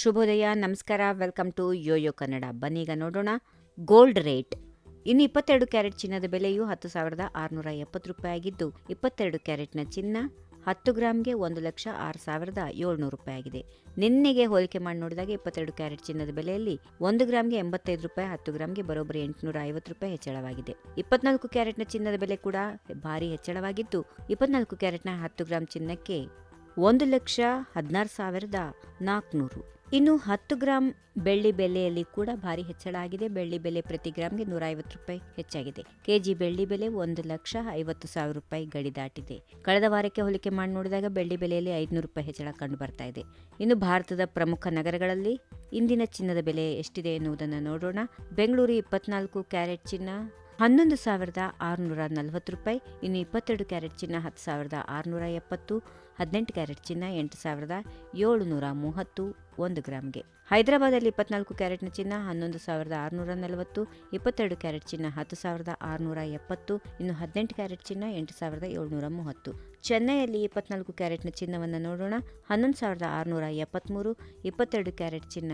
ಶುಭೋದಯ, ನಮಸ್ಕಾರ, welcome to YoYo Kannada. ಬನ್ನೀಗ ನೋಡೋಣ. Gold rate. ಇನ್ನು ಇಪ್ಪತ್ತೆರಡು ಕ್ಯಾರೆಟ್ ಚಿನ್ನದ ಬೆಲೆಯು ಹತ್ತು ಸಾವಿರದ ಆರುನೂರ ಎಪ್ಪತ್ತು ರೂಪಾಯಿ ಆಗಿದ್ದು, ಇಪ್ಪತ್ತೆರಡು ಕ್ಯಾರೆಟ್ನ ಚಿನ್ನ ಹತ್ತು ಗ್ರಾಮ್ಗೆ ಒಂದು ಲಕ್ಷ ಆರು ಸಾವಿರದ ಏಳ್ನೂರು ರೂಪಾಯಿ ಆಗಿದೆ. ನಿನ್ನೆಗೆ ಹೋಲಿಕೆ ಮಾಡಿ ನೋಡಿದಾಗ ಇಪ್ಪತ್ತೆರಡು ಕ್ಯಾರೆಟ್ ಚಿನ್ನದ ಬೆಲೆಯಲ್ಲಿ ಒಂದು ಗ್ರಾಮ್ಗೆ ಎಂಬತ್ತೈದು ರೂಪಾಯಿ, ಹತ್ತು ಗ್ರಾಮ್ಗೆ ಬರೋಬ್ಬರಿ ಎಂಟುನೂರ ಐವತ್ತು ರೂಪಾಯಿ ಹೆಚ್ಚಳವಾಗಿದೆ. ಇಪ್ಪತ್ನಾಲ್ಕು ಕ್ಯಾರೆಟ್ನ ಚಿನ್ನದ ಬೆಲೆ ಕೂಡ ಭಾರಿ ಹೆಚ್ಚಳವಾಗಿದ್ದು, ಇಪ್ಪತ್ನಾಲ್ಕು ಕ್ಯಾರೆಟ್ನ ಹತ್ತು ಗ್ರಾಮ್ ಚಿನ್ನಕ್ಕೆ ಒಂದು ಲಕ್ಷ ಹದಿನಾರು ಸಾವಿರದ ನಾಲ್ಕುನೂರು. ಇನ್ನು ಹತ್ತು ಗ್ರಾಂ ಬೆಳ್ಳಿ ಬೆಲೆಯಲ್ಲಿ ಕೂಡ ಭಾರಿ ಹೆಚ್ಚಳ ಆಗಿದೆ. ಬೆಳ್ಳಿ ಬೆಲೆ ಪ್ರತಿ ಗ್ರಾಮ್ಗೆ ನೂರ ಐವತ್ತು ರೂಪಾಯಿ ಹೆಚ್ಚಾಗಿದೆ. ಕೆಜಿ ಬೆಳ್ಳಿ ಬೆಲೆ ಒಂದು ಲಕ್ಷ ಐವತ್ತು ಸಾವಿರ ರೂಪಾಯಿ ಗಡಿ ದಾಟಿದೆ. ಕಳೆದ ವಾರಕ್ಕೆ ಹೋಲಿಕೆ ಮಾಡಿ ನೋಡಿದಾಗ ಬೆಳ್ಳಿ ಬೆಲೆಯಲ್ಲಿ ಐದುನೂರು ರೂಪಾಯಿ ಹೆಚ್ಚಳ ಕಂಡು ಬರ್ತಾ ಇದೆ. ಇನ್ನು ಭಾರತದ ಪ್ರಮುಖ ನಗರಗಳಲ್ಲಿ ಇಂದಿನ ಚಿನ್ನದ ಬೆಲೆ ಎಷ್ಟಿದೆ ಎನ್ನುವುದನ್ನು ನೋಡೋಣ. ಬೆಂಗಳೂರು ಇಪ್ಪತ್ನಾಲ್ಕು ಕ್ಯಾರೆಟ್ ಚಿನ್ನ ಹನ್ನೊಂದು ಸಾವಿರದ ಆರುನೂರ ನಲವತ್ತು ರೂಪಾಯಿ, ಇನ್ನು ಇಪ್ಪತ್ತೆರಡು ಕ್ಯಾರೆಟ್ ಚಿನ್ನ ಹತ್ತು ಸಾವಿರದ ಆರುನೂರ ಎಪ್ಪತ್ತು, ಹದಿನೆಂಟು ಕ್ಯಾರೆಟ್ ಚಿನ್ನ ಎಂಟು ಸಾವಿರದ ಏಳುನೂರ ಮೂವತ್ತು ಒಂದು ಗ್ರಾಮ್ಗೆ. ಹೈದರಾಬಾದಲ್ಲಿ ಇಪ್ಪತ್ನಾಲ್ಕು ಕ್ಯಾರೆಟ್ನ ಚಿನ್ನ ಹನ್ನೊಂದು ಸಾವಿರದ ಆರುನೂರ ನಲವತ್ತು, ಇಪ್ಪತ್ತೆರಡು ಕ್ಯಾರೆಟ್ ಚಿನ್ನ ಹತ್ತು ಸಾವಿರದ ಆರುನೂರ ಎಪ್ಪತ್ತು, ಇನ್ನು ಹದಿನೆಂಟು ಕ್ಯಾರೆಟ್ ಚಿನ್ನ ಎಂಟು ಸಾವಿರದ ಏಳುನೂರ ಮೂವತ್ತು. ಚೆನ್ನೈಯಲ್ಲಿ ಇಪ್ಪತ್ನಾಲ್ಕು ಕ್ಯಾರೆಟ್ನ ಚಿನ್ನವನ್ನು ನೋಡೋಣ. ಹನ್ನೊಂದು ಸಾವಿರದ ಆರುನೂರ ಎಪ್ಪತ್ತ್ಮೂರು, ಇಪ್ಪತ್ತೆರಡು ಕ್ಯಾರೆಟ್ ಚಿನ್ನ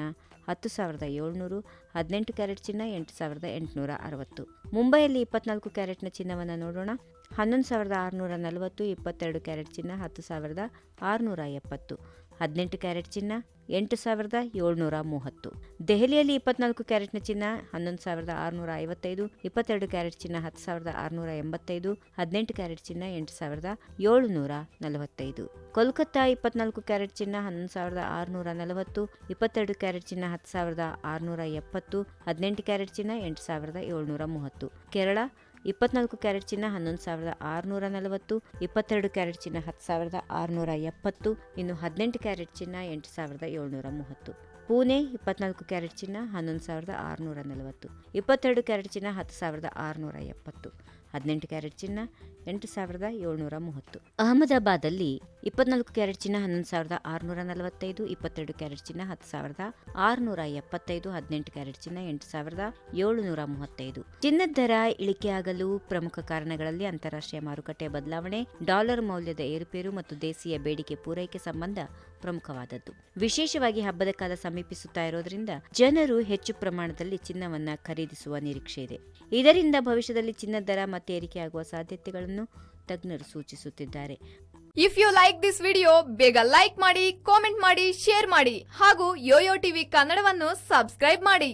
ಹತ್ತು ಸಾವಿರದ ಏಳ್ನೂರು, ಹದಿನೆಂಟು ಕ್ಯಾರೆಟ್ ಚಿನ್ನ, ಎಂಟು ಸಾವಿರದ ಎಂಟುನೂರ ಅರವತ್ತು. ಮುಂಬೈಯಲ್ಲಿ ಇಪ್ಪತ್ನಾಲ್ಕು ಕ್ಯಾರೆಟ್ನ ಚಿನ್ನವನ್ನು ನೋಡೋಣ. ಹನ್ನೊಂದು ಸಾವಿರದ ಆರುನೂರ ನಲವತ್ತು, ಇಪ್ಪತ್ತೆರಡು ಕ್ಯಾರೆಟ್ ಚಿನ್ನ, ಹತ್ತು ಸಾವಿರದ ಆರುನೂರ ಎಪ್ಪತ್ತು. ಹದಿನೆಂಟು ಕ್ಯಾರೆಟ್ ಚಿನ್ನ, ಎಂಟು ಸಾವಿರದ ಏಳ್ನೂರ ಮೂವತ್ತು. ದೆಹಲಿಯಲ್ಲಿ ಇಪ್ಪತ್ನಾಲ್ಕು ಕ್ಯಾರೆಟ್ನ ಚಿನ್ನ, ಹನ್ನೊಂದು ಸಾವಿರದ ಆರುನೂರ ಐವತ್ತೈದು, ಇಪ್ಪತ್ತೆರಡು ಕ್ಯಾರೆಟ್ ಚಿನ್ನ, ಹತ್ತು ಸಾವಿರದ ಆರುನೂರ ಎಂಬತ್ತೈದು, ಹದಿನೆಂಟು ಕ್ಯಾರೆಟ್ ಚಿನ್ನ, ಎಂಟು ಸಾವಿರದ ಏಳುನೂರ ನಲವತ್ತೈದು. ಕೋಲ್ಕತ್ತಾ ಇಪ್ಪತ್ನಾಲ್ಕು ಕ್ಯಾರೆಟ್ ಚಿನ್ನ, ಹನ್ನೊಂದು ಸಾವಿರದ ಆರುನೂರ ನಲವತ್ತು, ಇಪ್ಪತ್ತೆರಡು ಕ್ಯಾರೆಟ್ ಚಿನ್ನ, ಹತ್ತು ಸಾವಿರದ ಆರುನೂರ ಎಪ್ಪತ್ತು, ಹದಿನೆಂಟು ಕ್ಯಾರೆಟ್ ಚಿನ್ನ, ಎಂಟು ಸಾವಿರದ ಏಳ್ನೂರ ಮೂವತ್ತು. ಕೇರಳ ಇಪ್ಪತ್ನಾಲ್ಕು ಕ್ಯಾರೆಟ್ ಚಿನ್ನ, ಹನ್ನೊಂದು ಸಾವಿರದ ಆರುನೂರ ನಲವತ್ತು. ಇಪ್ಪತ್ತೆರಡು ಕ್ಯಾರೆಟ್ ಚಿನ್ನ, ಹತ್ತು ಸಾವಿರದ ಆರುನೂರ ಎಪ್ಪತ್ತು. ಇನ್ನು ಹದಿನೆಂಟು ಕ್ಯಾರೆಟ್ ಚಿನ್ನ, ಎಂಟು ಸಾವಿರದ ಏಳ್ನೂರ ಮೂವತ್ತು. ಪುಣೆ, ಇಪ್ಪತ್ನಾಲ್ಕು ಕ್ಯಾರೆಟ್ ಚಿನ್ನ, ಹನ್ನೊಂದು ಸಾವಿರದ ಆರುನೂರ ನಲವತ್ತು. ಇಪ್ಪತ್ತೆರಡು ಕ್ಯಾರೆಟ್ ಚಿನ್ನ, ಹತ್ತು ಸಾವಿರದ ಆರುನೂರ ಎಪ್ಪತ್ತು. ಹದಿನೆಂಟು ಕ್ಯಾರೆಟ್ ಚಿನ್ನ, ಎಂಟು ಸಾವಿರದ ಏಳ್ನೂರ ಮೂವತ್ತು. ಅಹಮದಾಬಾದಲ್ಲಿ ಇಪ್ಪತ್ನಾಲ್ಕು ಕ್ಯಾರೆಟ್ ಚಿನ್ನ, ಹನ್ನೊಂದು ಸಾವಿರದ ಆರುನೂರ ನಲವತ್ತೈದು, ಇಪ್ಪತ್ತೆರಡು ಕ್ಯಾರೆಟ್ ಚಿನ್ನ, ಹತ್ತು ಸಾವಿರದ ಆರುನೂರ ಎಪ್ಪತ್ತೈದು, ಹದಿನೆಂಟು ಕ್ಯಾರೆಟ್ ಚಿನ್ನ, ಎಂಟು ಸಾವಿರದ ಏಳುನೂರ ಮೂವತ್ತೈದು. ಚಿನ್ನದ ದರ ಇಳಿಕೆಯಾಗಲು ಪ್ರಮುಖ ಕಾರಣಗಳಲ್ಲಿ ಅಂತಾರಾಷ್ಟ್ರೀಯ ಮಾರುಕಟ್ಟೆ ಬದಲಾವಣೆ, ಡಾಲರ್ ಮೌಲ್ಯದ ಏರುಪೇರು ಮತ್ತು ದೇಶೀಯ ಬೇಡಿಕೆ ಪೂರೈಕೆ ಸಂಬಂಧ ಪ್ರಮುಖವಾದದ್ದು. ವಿಶೇಷವಾಗಿ ಹಬ್ಬದ ಕಾಲ ಸಮೀಪಿಸುತ್ತಾ ಇರೋದ್ರಿಂದ ಜನರು ಹೆಚ್ಚು ಪ್ರಮಾಣದಲ್ಲಿ ಚಿನ್ನವನ್ನ ಖರೀದಿಸುವ ನಿರೀಕ್ಷೆ ಇದೆ. ಇದರಿಂದ ಭವಿಷ್ಯದಲ್ಲಿ ಚಿನ್ನದ ದರ ಮತ್ತೆ ಏರಿಕೆಯಾಗುವ ಸಾಧ್ಯತೆಗಳನ್ನು ತಜ್ಞರು ಸೂಚಿಸುತ್ತಿದ್ದಾರೆ. If you like this video ಬೇಗ ಲೈಕ್ ಮಾಡಿ ಕಾಮೆಂಟ್ ಮಾಡಿ ಶೇರ್ ಮಾಡಿ ಹಾಗೂ ಯೋಯೋ ಟಿವಿ ಕನ್ನಡವನ್ನು ಸಬ್ಸ್ಕ್ರೈಬ್ ಮಾಡಿ.